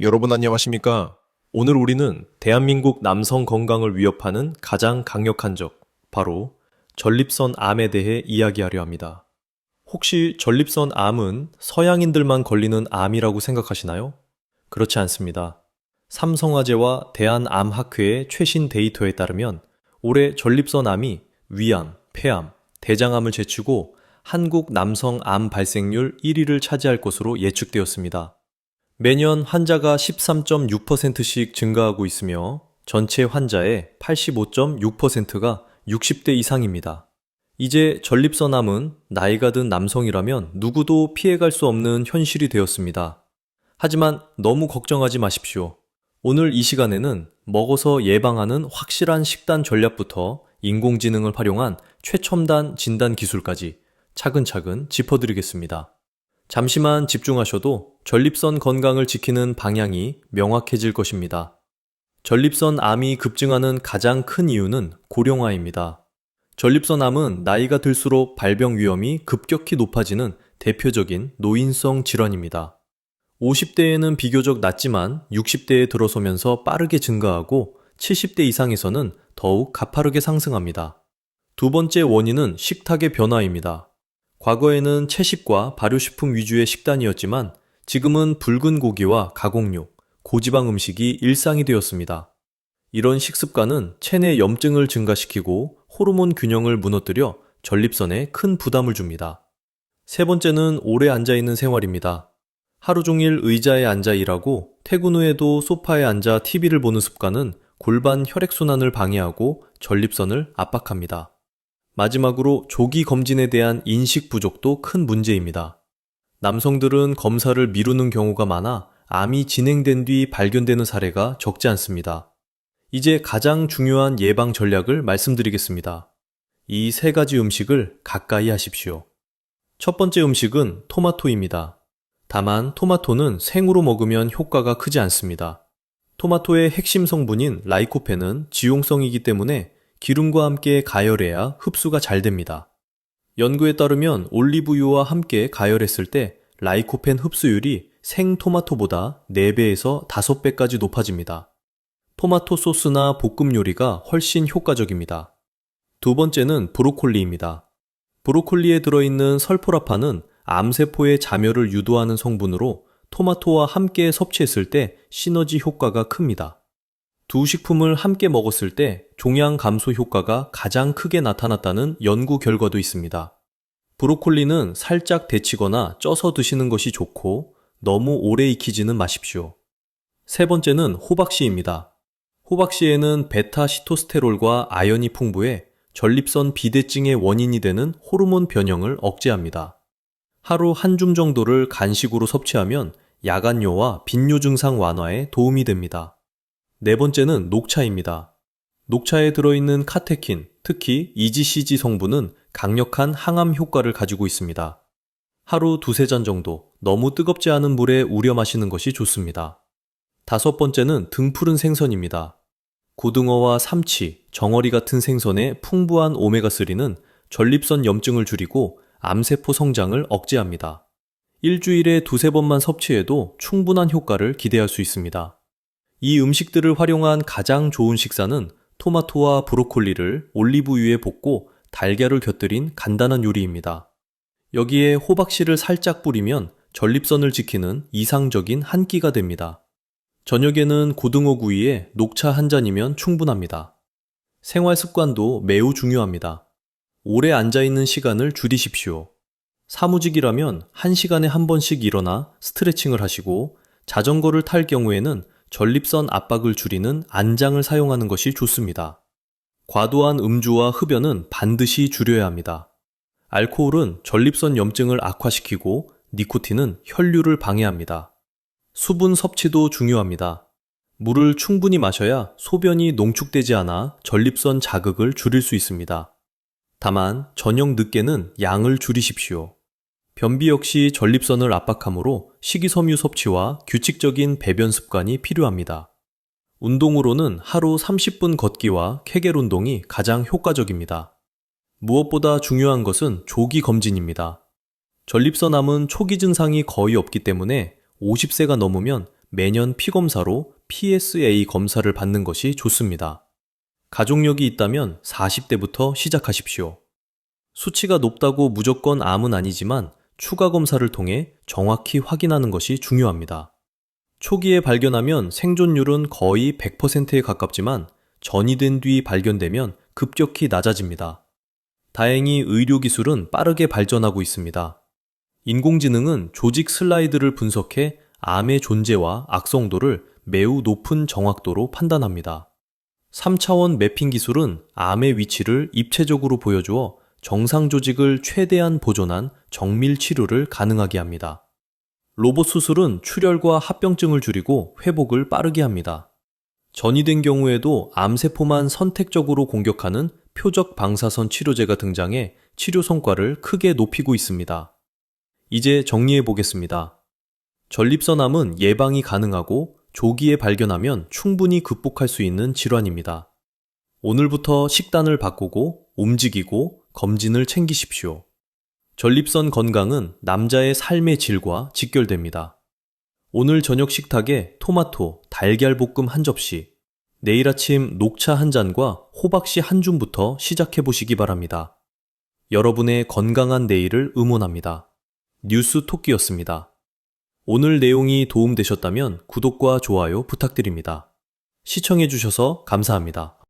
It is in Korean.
여러분 안녕하십니까? 오늘 우리는 대한민국 남성 건강을 위협하는 가장 강력한 적, 바로 전립선 암에 대해 이야기하려 합니다. 혹시 전립선 암은 서양인들만 걸리는 암이라고 생각하시나요? 그렇지 않습니다. 삼성화재와 대한암학회의 최신 데이터에 따르면 올해 전립선 암이 위암, 폐암, 대장암을 제치고 한국 남성 암 발생률 1위를 차지할 것으로 예측되었습니다. 매년 환자가 13.6%씩 증가하고 있으며 전체 환자의 85.6%가 60대 이상입니다. 이제 전립선암은 나이가 든 남성이라면 누구도 피해갈 수 없는 현실이 되었습니다. 하지만 너무 걱정하지 마십시오. 오늘 이 시간에는 먹어서 예방하는 확실한 식단 전략부터 인공지능을 활용한 최첨단 진단 기술까지 차근차근 짚어드리겠습니다. 잠시만 집중하셔도 전립선 건강을 지키는 방향이 명확해질 것입니다. 전립선 암이 급증하는 가장 큰 이유는 고령화입니다. 전립선 암은 나이가 들수록 발병 위험이 급격히 높아지는 대표적인 노인성 질환입니다. 50대에는 비교적 낮지만 60대에 들어서면서 빠르게 증가하고 70대 이상에서는 더욱 가파르게 상승합니다. 두 번째 원인은 식탁의 변화입니다. 과거에는 채식과 발효식품 위주의 식단이었지만 지금은 붉은 고기와 가공육, 고지방 음식이 일상이 되었습니다. 이런 식습관은 체내 염증을 증가시키고 호르몬 균형을 무너뜨려 전립선에 큰 부담을 줍니다. 세 번째는 오래 앉아있는 생활입니다. 하루 종일 의자에 앉아 일하고 퇴근 후에도 소파에 앉아 TV를 보는 습관은 골반 혈액순환을 방해하고 전립선을 압박합니다. 마지막으로 조기 검진에 대한 인식 부족도 큰 문제입니다. 남성들은 검사를 미루는 경우가 많아 암이 진행된 뒤 발견되는 사례가 적지 않습니다. 이제 가장 중요한 예방 전략을 말씀드리겠습니다. 이 세 가지 음식을 가까이 하십시오. 첫 번째 음식은 토마토입니다. 다만 토마토는 생으로 먹으면 효과가 크지 않습니다. 토마토의 핵심 성분인 라이코펜은 지용성이기 때문에 기름과 함께 가열해야 흡수가 잘 됩니다. 연구에 따르면 올리브유와 함께 가열했을 때 라이코펜 흡수율이 생 토마토보다 4배에서 5배까지 높아집니다. 토마토 소스나 볶음 요리가 훨씬 효과적입니다. 두 번째는 브로콜리입니다. 브로콜리에 들어있는 설포라판은 암세포의 자멸을 유도하는 성분으로 토마토와 함께 섭취했을 때 시너지 효과가 큽니다. 두 식품을 함께 먹었을 때 종양 감소 효과가 가장 크게 나타났다는 연구 결과도 있습니다. 브로콜리는 살짝 데치거나 쪄서 드시는 것이 좋고 너무 오래 익히지는 마십시오. 세 번째는 호박씨입니다. 호박씨에는 베타 시토스테롤과 아연이 풍부해 전립선 비대증의 원인이 되는 호르몬 변형을 억제합니다. 하루 한 줌 정도를 간식으로 섭취하면 야간요와 빈뇨 증상 완화에 도움이 됩니다. 네 번째는 녹차입니다. 녹차에 들어있는 카테킨, 특히 EGCG 성분은 강력한 항암 효과를 가지고 있습니다. 하루 두세 잔 정도 너무 뜨겁지 않은 물에 우려 마시는 것이 좋습니다. 다섯 번째는 등푸른 생선입니다. 고등어와 삼치, 정어리 같은 생선의 풍부한 오메가3는 전립선 염증을 줄이고 암세포 성장을 억제합니다. 일주일에 두세 번만 섭취해도 충분한 효과를 기대할 수 있습니다. 이 음식들을 활용한 가장 좋은 식사는 토마토와 브로콜리를 올리브유에 볶고 달걀을 곁들인 간단한 요리입니다. 여기에 호박씨를 살짝 뿌리면 전립선을 지키는 이상적인 한 끼가 됩니다. 저녁에는 고등어 구이에 녹차 한 잔이면 충분합니다. 생활 습관도 매우 중요합니다. 오래 앉아있는 시간을 줄이십시오. 사무직이라면 1시간에 한 번씩 일어나 스트레칭을 하시고 자전거를 탈 경우에는 전립선 압박을 줄이는 안장을 사용하는 것이 좋습니다. 과도한 음주와 흡연은 반드시 줄여야 합니다. 알코올은 전립선 염증을 악화시키고 니코틴은 혈류를 방해합니다. 수분 섭취도 중요합니다. 물을 충분히 마셔야 소변이 농축되지 않아 전립선 자극을 줄일 수 있습니다. 다만 저녁 늦게는 양을 줄이십시오. 변비 역시 전립선을 압박하므로 식이섬유 섭취와 규칙적인 배변 습관이 필요합니다. 운동으로는 하루 30분 걷기와 케겔 운동이 가장 효과적입니다. 무엇보다 중요한 것은 조기 검진입니다. 전립선암은 초기 증상이 거의 없기 때문에 50세가 넘으면 매년 피검사로 PSA 검사를 받는 것이 좋습니다. 가족력이 있다면 40대부터 시작하십시오. 수치가 높다고 무조건 암은 아니지만 추가 검사를 통해 정확히 확인하는 것이 중요합니다. 초기에 발견하면 생존율은 거의 100%에 가깝지만 전이 된 뒤 발견되면 급격히 낮아집니다. 다행히 의료기술은 빠르게 발전하고 있습니다. 인공지능은 조직 슬라이드를 분석해 암의 존재와 악성도를 매우 높은 정확도로 판단합니다. 3차원 매핑 기술은 암의 위치를 입체적으로 보여주어 정상 조직을 최대한 보존한 정밀 치료를 가능하게 합니다. 로봇 수술은 출혈과 합병증을 줄이고 회복을 빠르게 합니다. 전이된 경우에도 암세포만 선택적으로 공격하는 표적 방사선 치료제가 등장해 치료 성과를 크게 높이고 있습니다. 이제 정리해 보겠습니다. 전립선암은 예방이 가능하고 조기에 발견하면 충분히 극복할 수 있는 질환입니다. 오늘부터 식단을 바꾸고 움직이고 검진을 챙기십시오. 전립선 건강은 남자의 삶의 질과 직결됩니다. 오늘 저녁 식탁에 토마토, 달걀 볶음 한 접시, 내일 아침 녹차 한 잔과 호박씨 한 줌부터 시작해 보시기 바랍니다. 여러분의 건강한 내일을 응원합니다. 뉴스 토끼였습니다. 오늘 내용이 도움되셨다면 구독과 좋아요 부탁드립니다. 시청해 주셔서 감사합니다.